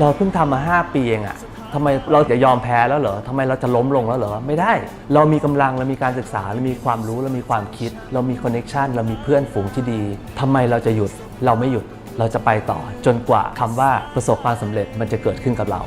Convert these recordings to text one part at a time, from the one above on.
เราเพิ่งทำมา 5 ปีเองอะทำไมเราจะยอมแพ้แล้วเหรอทำไมเราจะล้มลงแล้วเหรอ ไม่ได้ เรามีกำลัง เรามีการศึกษา เรามีความรู้ เรามีความคิด เรามีคอนเน็ชันเรามีเพื่อนฝูงที่ดี ทำไมเราจะหยุด เราไม่หยุด เราจะไปต่อ จนกว่าคำว่าประสบความสำเร็จมันจะเกิดขึ้นกับเรา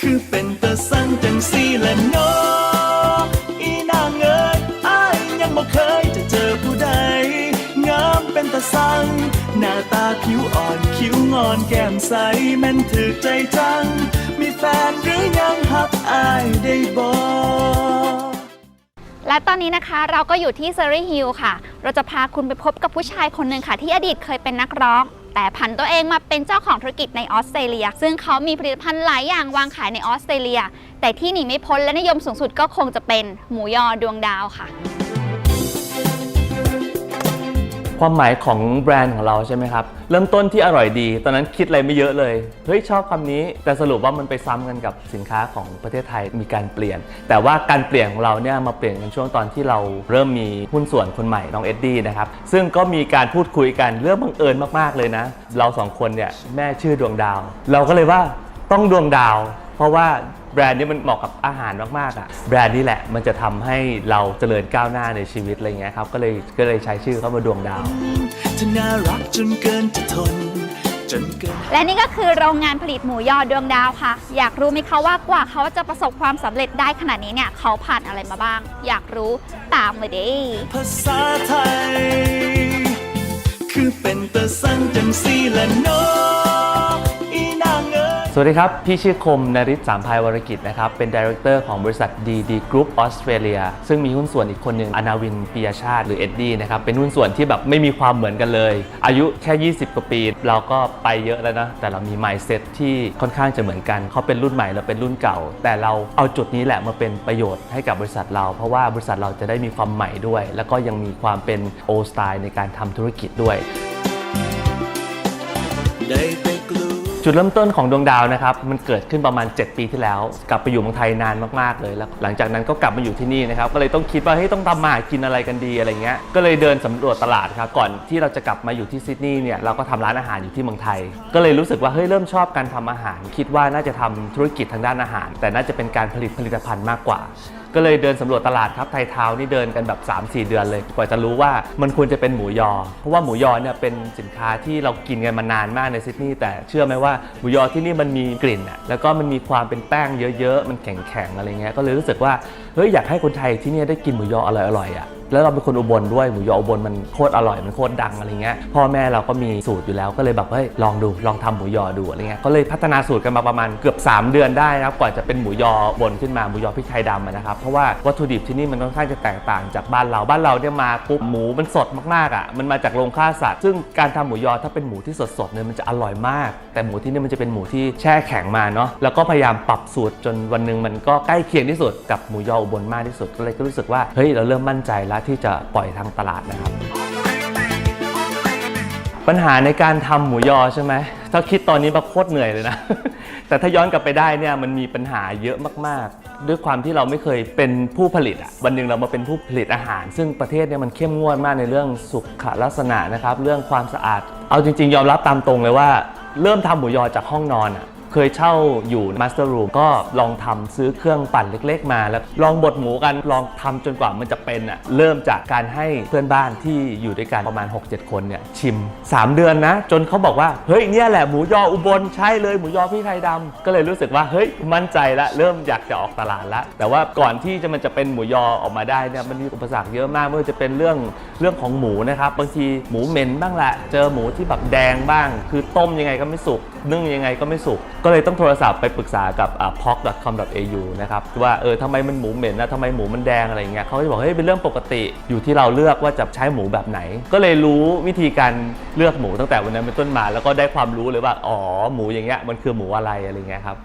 คือเป็นตาสั่งจังสีและเนา งอนแก้มใสแม่นถือใจจัง มีแฟนหรือยังหักอายได้บ่และตอนนี้นะคะเราก็อยู่ที่เซอรี่ฮิลค่ะ เราจะพาคุณไปพบกับผู้ชายคนหนึ่งค่ะ ที่อดีตเคยเป็นนักร้อง แต่ผันตัวเองมาเป็นเจ้าของธุรกิจในออสเตรเลีย ซึ่งเขามีผลิตภัณฑ์หลายอย่างวางขายในออสเตรเลีย แต่ที่หนีไม่พ้นและนิยมสูงสุดก็คงจะเป็นหมูยอดวงดาวค่ะ ความหมายของแบรนด์ของเราใช่ไหมครับ เริ่มต้นที่อร่อยดี ตอนนั้นคิดอะไรไม่เยอะเลย เฮ้ยชอบคำนี้ แต่สรุปว่ามันไปซ้ำกันกับสินค้าของประเทศไทยมีการเปลี่ยน แต่ว่าการเปลี่ยนของเราเนี่ยมาเปลี่ยนกันช่วงตอนที่เราเริ่มมีหุ้นส่วนคนใหม่น้องเอ็ดดี้นะครับ ซึ่งก็มีการพูดคุยกันเรื่องบังเอิญมากๆเลยนะ เราสองคนเนี่ยแม่ชื่อดวงดาว เราก็เลยว่าต้องดวงดาว เพราะว่า แบรนด์นี้มันเหมาะกับอาหารมากๆอะแบรนด์นี้แหละมันจะทำให้เราเจริญก้าวหน้าในชีวิตอะไรเงี้ยครับก็เลยก็เลยใช้ชื่อเขามาดวงดาวเธอน่ารักจนเกินจะทนจนเกินและนี่ก็คือโรงงานผลิตหมูยอดวงดาวค่ะ อยากรู้ไหมคะว่ากว่าเขาจะประสบความสำเร็จได้ขนาดนี้เนี่ยเขาผ่านอะไรมาบ้าง อยากรู้ตามเลยดิภาษาไทย คือเป็นตาสั่งจังสีและเนาะอีนางเอิด สวัสดีครับ พี่ชื่อคมนริศสามภายวรกิจนะครับ เป็นดี r e c เตอร์ของบริษัท DD Group Australia ซึ่งมีหุ้นส่วนอีกคนหนึ่งอนาวินปิยชาติหรือเอ็ดดี้นะครับ เป็นหุ้นส่วนที่แบบไม่มีความเหมือนกันเลย อายุแค่ 20 กว่าปี เราก็ไปเยอะแล้วนะ แต่เรามี mindset ที่ค่อนข้างจะเหมือนกัน เขาเป็นรุ่นใหม่เราเป็นรุ่นเก่า แต่เราเอาจุดนี้แหละมาเป็นประโยชน์ให้กับบริษัทเรา เพราะว่าบริษัทเราจะได้มีความใหม่ด้วย แล้วก็ยังมีความเป็น old style ในการทำธุรกิจด้วย จุดเริ่มต้นของดวงดาวนะครับมันเกิดขึ้นประมาณ 7 ปีที่แล้ว กลับไปอยู่เมืองไทยนานมากๆเลยแล้ว หลังจากนั้นก็กลับมาอยู่ที่นี่นะครับก็เลยต้องคิดว่าเฮ้ยต้องทำมาหากินอะไรกันดีอะไรเงี้ยก็เลยเดินสำรวจตลาดครับก่อนที่เราจะกลับมาอยู่ที่ซิดนีย์เนี่ยเราก็ทำร้านอาหารอยู่ที่เมืองไทย ก็เลยรู้สึกว่าเฮ้ยเริ่มชอบการทำอาหาร คิดว่าน่าจะทำธุรกิจทางด้านอาหาร แต่น่าจะเป็นการผลิตผลิตภัณฑ์มากกว่า ก็เลยเดินสำรวจตลาดครับไทยเท้านี่เดินกันแบบ 3-4 เดือนเลย กว่าจะรู้ว่ามันควรจะเป็นหมูยอ เพราะว่าหมูยอเนี่ยเป็นสินค้าที่เรากินกันมานานมากในซิดนีย์แต่เชื่อไหมว่าหมูยอที่นี่มันมีกลิ่นอะแล้วก็มันมีความเป็นแป้งเยอะๆ มันแข็งๆอะไรเงี้ยก็เลยรู้สึกว่า เฮ้ยอยากให้คนไทยที่นี่ได้กินหมูยออร่อยๆอะแล้วเราเป็นคนอุบลด้วยหมูยออุบลมันโคตรอร่อยมันโคตรดังอะไรเงี้ยพ่อแม่เราก็มีสูตรอยู่แล้วก็เลยแบบเฮ้ยลองดูลองทำหมูยอดูอะไรเงี้ยก็เลยพัฒนาสูตรกันมาประมาณเกือบ 3 เดือนได้นะครับกว่าจะเป็นหมูยอบนขึ้นมาหมูยอพริกไทยดำนะครับเพราะว่าวัตถุดิบที่นี่มันค่อนข้างจะแตกต่างจากบ้านเราบ้านเราเนี่ยมาปุ๊บหมูมันสดมากๆอะมันมาจากโรงฆ่าสัตว์ซึ่งการทำหมูยอถ้าเป็นหมูที่สดๆเนี่ยมันจะอร่อยมาก แต่หมูที่นี่มันจะเป็นหมูที่แช่แข็งมาเนาะแล้วก็พยายามปรับสูตรจนวันหนึ่งมันก็ใกล้เคียงที่สุดกับหมูยออุบลมากที่สุดก็เลยก็รู้สึกว่าเฮ้ยเราเริ่มมั่นใจแล้วที่จะปล่อยทางตลาดนะครับ ปัญหาในการทำหมูยอใช่ไหมถ้าคิดตอนนี้แบบโคตรเหนื่อยเลยนะ แต่ถ้าย้อนกลับไปได้เนี่ยมันมีปัญหาเยอะมากๆ ด้วยความที่เราไม่เคยเป็นผู้ผลิตอะวันหนึ่งเรามาเป็นผู้ผลิตอาหาร ซึ่งประเทศเนี่ยมันเข้มงวดมากในเรื่องสุขลักษณะนะครับ เรื่องความสะอาด เอาจริง ๆ ยอมรับตามตรงเลยว่า เริ่มทำหมูยอจากห้องนอนอะ เคยเช่าอยู่มาสเตอร์รูมก็ลองทำซื้อเครื่องปั่นเล็ก ๆ มา แล้วลองบดหมูกันลองทำจนกว่ามันจะเป็นอะเริ่มจากการให้เพื่อนบ้านที่อยู่ด้วยกันประมาณ 6-7 คนเนี่ยชิม 3 เดือนนะ จนเขาบอกว่าเฮ้ยเนี่ยแหละหมูยออุบลใช่เลยหมูยอพี่ไทยดำก็เลยรู้สึกว่าเฮ้ยมั่นใจละเริ่มอยากจะออกตลาดละแต่ว่าก่อนที่จะมันจะเป็นหมูยอออกมาได้เนี่ยมันมีอุปสรรคเยอะมากไม่ว่าจะเป็นเรื่องเรื่องของหมูนะครับบางทีหมูเหม็นบ้างแหละเจอหมูที่แบบแดงบ้าง คือต้มยังไงก็ไม่สุกนึ่งยังไงก็ไม่สุกก็เลยต้องโทรศัพท์ไปปรึกษากับ poc.com.au นะครับว่าเออทำไมมันหมูเหม็นนะทำไมหมูมันแดงอะไรเงี้ยเขาก็จะบอกเฮ้ยเป็นเรื่องปกติอยู่ที่เราเลือกว่าจะใช้หมูแบบไหน ก็เลยรู้วิธีการเลือกหมูตั้งแต่วันนั้นเป็นต้นมา แล้วก็ได้ความรู้เลยว่าอ๋อหมูอย่างเงี้ยมันคือหมูอะไรอะไรเงี้ยครับ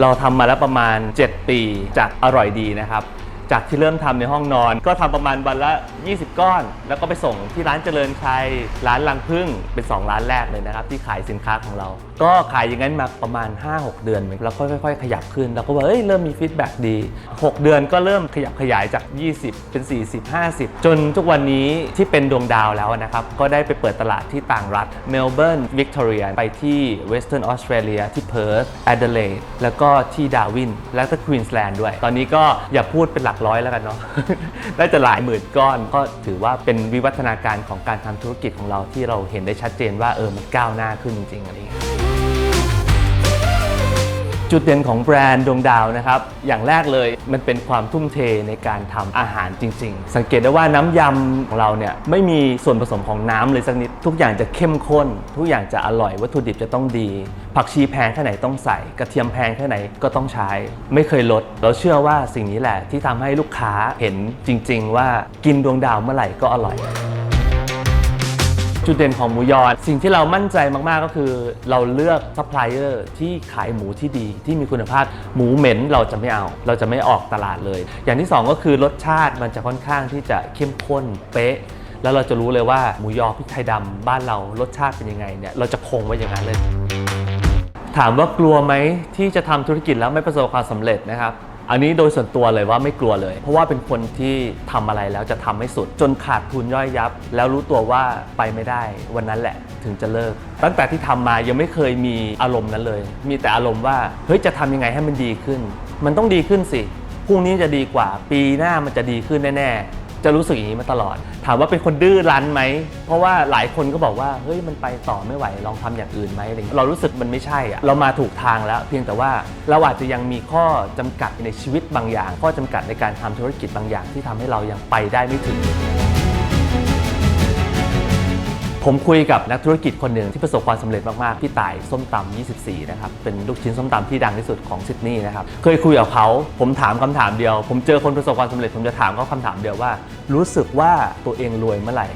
เราทำมาแล้วประมาณ 7 ปีจากอร่อยดีนะครับ จากที่เริ่มทำในห้องนอน ก็ทำประมาณวันละ 20 ก้อน แล้วก็ไปส่งที่ร้านเจริญชัย ร้านลังพึ่งเป็น 2 ร้านแรกเลยนะครับ ที่ขายสินค้าของเรา ก็ขายอย่างนั้นมาประมาณ 5-6 เดือนแล้วก็ค่อยๆ ขยับขึ้นแล้วก็ว่าเอ้ยเริ่มมีฟีดแบ็กดี 6 เดือนก็เริ่มขยับขยายจาก 20 เป็น 40 50 จนทุกวันนี้ที่เป็นดวงดาวแล้วนะครับก็ได้ไปเปิดตลาดที่ต่างรัฐเมลเบิร์นวิกตอเรียไปที่เวสเทิร์นออสเตรเลียที่เพิร์ธแอดเดเลดแล้วก็ที่ดาวินและก็ควีนสแลนด์ด้วย ตอนนี้ก็อย่าพูดเป็นหลักร้อยแล้วกันเนาะน่าจะหลายหมื่นก้อนก็ถือว่าเป็นวิวัฒนาการของการทำธุรกิจของเราที่เราเห็นได้ชัดเจนว่าเออมันก้าวหน้าขึ้นจริงๆอะไรอย่างเงี้ย จุดเด่นของแบรนด์ดวงดาวนะครับ อย่างแรกเลยมันเป็นความทุ่มเทในการทำอาหารจริง ๆ สังเกตได้ว่าน้ำยำของเราเนี่ยไม่มีส่วนผสมของน้ำเลยสักนิด ทุกอย่างจะเข้มข้น ทุกอย่างจะอร่อยวัตถุดิบจะต้องดี ผักชีแพงแค่ไหนต้องใส่ กระเทียมแพงแค่ไหนก็ต้องใช้ ไม่เคยลด เราเชื่อว่าสิ่งนี้แหละที่ทำให้ลูกค้าเห็นจริง ๆ ว่ากินดวงดาวเมื่อไหร่ก็อร่อย จุดเด่นของหมูยอสิ่งที่เรามั่นใจมากๆก็คือ เราเลือกซัพพลายเออร์ที่ขายหมูที่ดีที่มีคุณภาพหมูเหม็นเราจะไม่เอา เราจะไม่ออกตลาดเลย อย่างที่ 2 ก็คือรสชาติมันจะค่อนข้างที่จะเข้มข้นเป๊ะ แล้วเราจะรู้เลยว่าหมูยอพริกไทยดำบ้านเรารสชาติเป็นยังไงเนี่ยเราจะคงไว้อย่างนั้นเลย ถามว่ากลัวไหมที่จะทำธุรกิจแล้วไม่ประสบความสำเร็จนะครับ อันนี้โดยส่วนตัวเลยว่าไม่กลัวเลย เพราะว่าเป็นคนที่ทำอะไรแล้วจะทำให้สุด จนขาดทุนย่อยยับ แล้วรู้ตัวว่าไปไม่ได้ วันนั้นแหละถึงจะเลิก ตั้งแต่ที่ทำมายังไม่เคยมีอารมณ์นั้นเลย มีแต่อารมณ์ว่าเฮ้ยจะทำยังไงให้มันดีขึ้น มันต้องดีขึ้นสิพรุ่งนี้จะดีกว่า ปีหน้ามันจะดีขึ้นแน่ๆ จะรู้สึกอย่างนี้มาตลอด ถามว่าเป็นคนดื้อรั้นไหม เพราะว่าหลายคนก็บอกว่าเฮ้ยมันไปต่อไม่ไหวลองทำอย่างอื่นไหมอะไรเงี้ยเรารู้สึกมันไม่ใช่อะเรามาถูกทางแล้ว เพียงแต่ว่าเราอาจจะยังมีข้อจำกัดในชีวิตบางอย่าง ข้อจำกัดในการทำธุรกิจบางอย่างที่ทำให้เรายังไปได้ไม่ถึง ผมคุยกับนักธุรกิจคนหนึ่งที่ประสบความสำเร็จมาก ๆ พี่ต่ายส้มตำ24 นะครับ เป็นลูกชิ้นส้มตำที่ดังที่สุดของซิดนีย์นะครับ เคยคุยกับเขาผมถามคำถามเดียว ผมเจอคนประสบความสำเร็จ ผมจะถามเขาคำถามเดียวว่า รู้สึกว่าตัวเองรวยเมื่อไหร่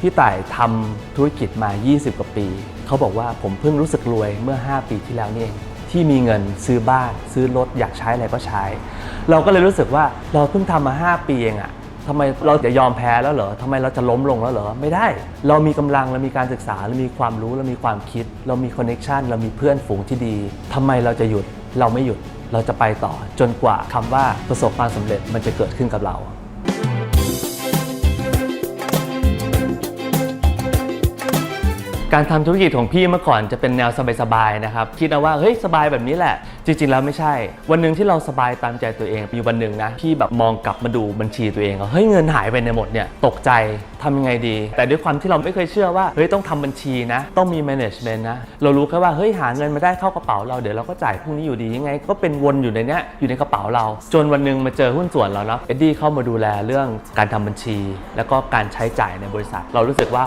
พี่ต่ายทำธุรกิจมา 20 กว่าปี เขาบอกว่าผมเพิ่งรู้สึกรวยเมื่อ 5 ปีที่แล้วนี่เองที่มีเงินซื้อบ้าน ซื้อรถอยากใช้อะไรก็ใช้ เราก็เลยรู้สึกว่าเราเพิ่งทำมา 5 ปีเองอะ ทำไมเราจะยอมแพ้แล้วเหรอทำไมเราจะล้มลงแล้วเหรอ ไม่ได้ เรามีกำลัง เรามีการศึกษา เรามีความรู้ เรามีความคิด เรามีคอนเน็ชันเรามีเพื่อนฝูงที่ดี ทำไมเราจะหยุด เราไม่หยุด เราจะไปต่อ จนกว่าคำว่าประสบความสำเร็จมันจะเกิดขึ้นกับเรา การทำธุรกิจของพี่เมื่อก่อนจะเป็นแนวสบายๆนะครับคิดเอาว่าเฮ้ยสบายแบบนี้แหละ จริงๆแล้วไม่ใช่ วันหนึ่งที่เราสบายตามใจตัวเองมีวันหนึ่งนะพี่แบบมองกลับมาดูบัญชีตัวเองว่าเฮ้ยเงินหายไปในหมดเนี่ยตกใจทำยังไงดี แต่ด้วยความที่เราไม่เคยเชื่อว่าเฮ้ยต้องทำบัญชีนะ ต้องมี management นะ เรารู้แค่ว่าเฮ้ยหาเงินมาได้เข้ากระเป๋าเราเดี๋ยวเราก็จ่ายพรุ่งนี้อยู่ดียังไง ก็เป็นวนอยู่ในเนี้ยอยู่ในกระเป๋าเรา จนวันหนึ่งมาเจอหุ้นส่วนเราเนาะเอ็ดดี้เข้ามาดูแลเรื่องการทำบัญชี แล้วก็การใช้จ่ายในบริษัท เรารู้สึกว่า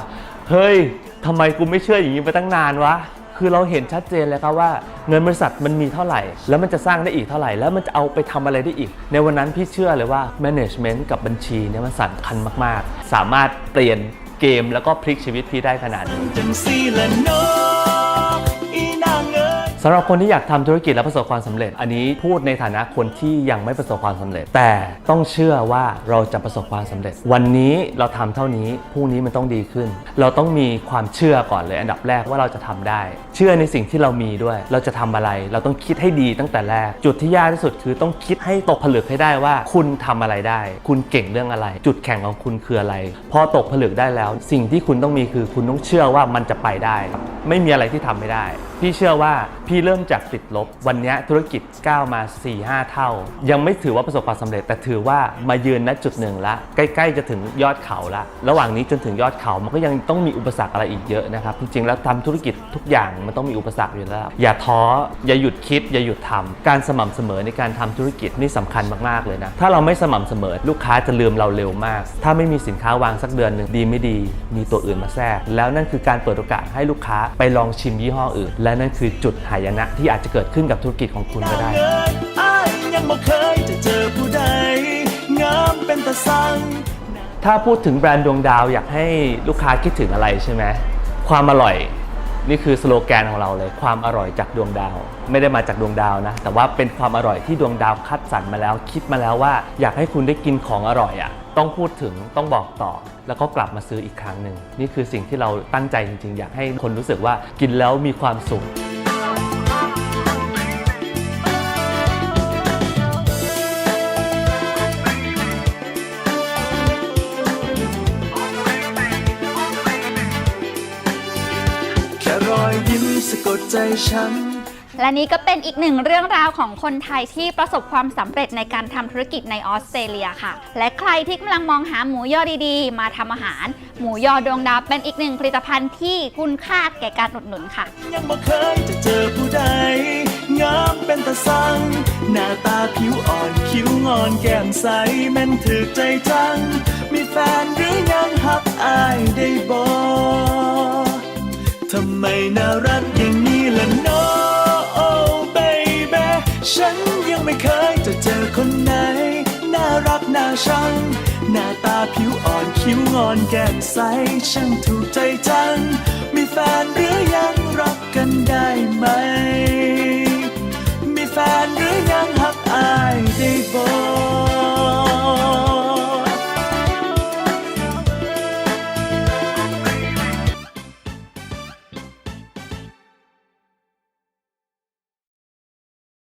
เฮ้ย ทำไมกูไม่เชื่ออย่างนี้ไปตั้งนานวะ คือเราเห็นชัดเจนเลยครับว่าเงินบริษัทมันมีเท่าไหร่ แล้วมันจะสร้างได้อีกเท่าไหร่ แล้วมันจะเอาไปทำอะไรได้อีก ในวันนั้นพี่เชื่อเลยว่า management กับบัญชีเนี่ยมันสำคัญมาก ๆ สามารถเปลี่ยนเกมแล้วก็พลิกชีวิตพี่ได้ขนาดนี้ สำหรับคนที่อยากทำธุรกิจและประสบความสำเร็จ อันนี้พูดในฐานะคนที่ยังไม่ประสบความสำเร็จ แต่ต้องเชื่อว่าเราจะประสบความสำเร็จ วันนี้เราทำเท่านี้พรุ่งนี้มันต้องดีขึ้น เราต้องมีความเชื่อก่อนเลยอันดับแรกว่าเราจะทำได้ เชื่อในสิ่งที่เรามีด้วย เราจะทำอะไร เราต้องคิดให้ดีตั้งแต่แรก จุดที่ยากที่สุดคือต้องคิดให้ตกผลึกให้ได้ว่า คุณทำอะไรได้ คุณเก่งเรื่องอะไร จุดแข็งของคุณคืออะไร พอตกผลึกได้แล้ว สิ่งที่คุณต้องมีคือคุณต้องเชื่อว่ามันจะไปได้ ไม่มีอะไรที่ทำไม่ได้ พี่เชื่อว่าพี่เริ่มจากติดลบ วันนี้ธุรกิจก้าวมา 4-5 เท่า ยังไม่ถือว่าประสบความสำเร็จ แต่ถือว่ามายืนณจุดหนึ่งละ ใกล้ๆจะถึงยอดเขาละ ระหว่างนี้จนถึงยอดเขามันก็ยังต้องมีอุปสรรคอะไรอีกเยอะนะครับ จริงๆแล้วทำธุรกิจทุกอย่างมันต้องมีอุปสรรคอยู่แล้ว อย่าท้ออย่าหยุดคิด อย่าหยุดทำการสม่ำเสมอในการทำธุรกิจนี่สำคัญมากๆเลยนะถ้าเราไม่สม่ำเสมอลูกค้าจะลืมเราเร็วมาก ถ้าไม่มีสินค้าวางสักเดือนหนึ่งดีไม่ดี มีตัวอื่นมาแทรก แล้วนั่นคือการเปิดโอกาสให้ลูกค้าไปลองชิมยี่ห้ออื่นและนั่นคือจุดหายนะที่อาจจะเกิดขึ้นกับธุรกิจของคุณก็ได้เงินอ้ายยังบ่เคยจะเจอผู้ใดงามเป็นตาสังถ้าพูดถึงแบรนด์ดวงดาวอยากให้ลูกค้าคิดถึงอะไรใช่ไหมความอร่อย นี่คือสโลแกนของเราเลย ความอร่อยจากดวงดาว ไม่ได้มาจากดวงดาวนะ แต่ว่าเป็นความอร่อยที่ดวงดาวคัดสรรมาแล้ว คิดมาแล้วว่า อยากให้คุณได้กินของอร่อยอะ่ะต้องพูดถึงต้องบอกต่อ แล้วก็กลับมาซื้ออีกครั้งหนึ่งนี่คือสิ่งที่เราตั้งใจจริงๆ อยากให้คนรู้สึกว่ากินแล้วมีความสุข ใจฉัน และนี่ก็เป็นอีกหนึ่งเรื่องราวของคนไทยที่ประสบความสำเร็จในการทำธุรกิจในออสเตรเลียค่ะ และใครที่กำลังมองหาหมูยอดีๆ มาทำอาหาร หมูยอดวงดาวเป็นอีกหนึ่งผลิตภัณฑ์ที่คุณค่าแก่การอุดหนุนค่ะ ยังบ่เคยจะเจอผู้ใด งามเป็นตาสัง หน้าตาผิวอ่อนคิ้วงอนแก้มใสแม่นถือใจจัง มีแฟนหรือยังหักอายได้บ่ทำไมน่ารักอย่างนี้ ล่ะเนาะ oh baby ฉันยังไม่เคยจะเจอคนไหน น่ารักน่าชัง หน้าตาผิวอ่อนคิ้วงอนแก้มใสช่างถูกใจจัง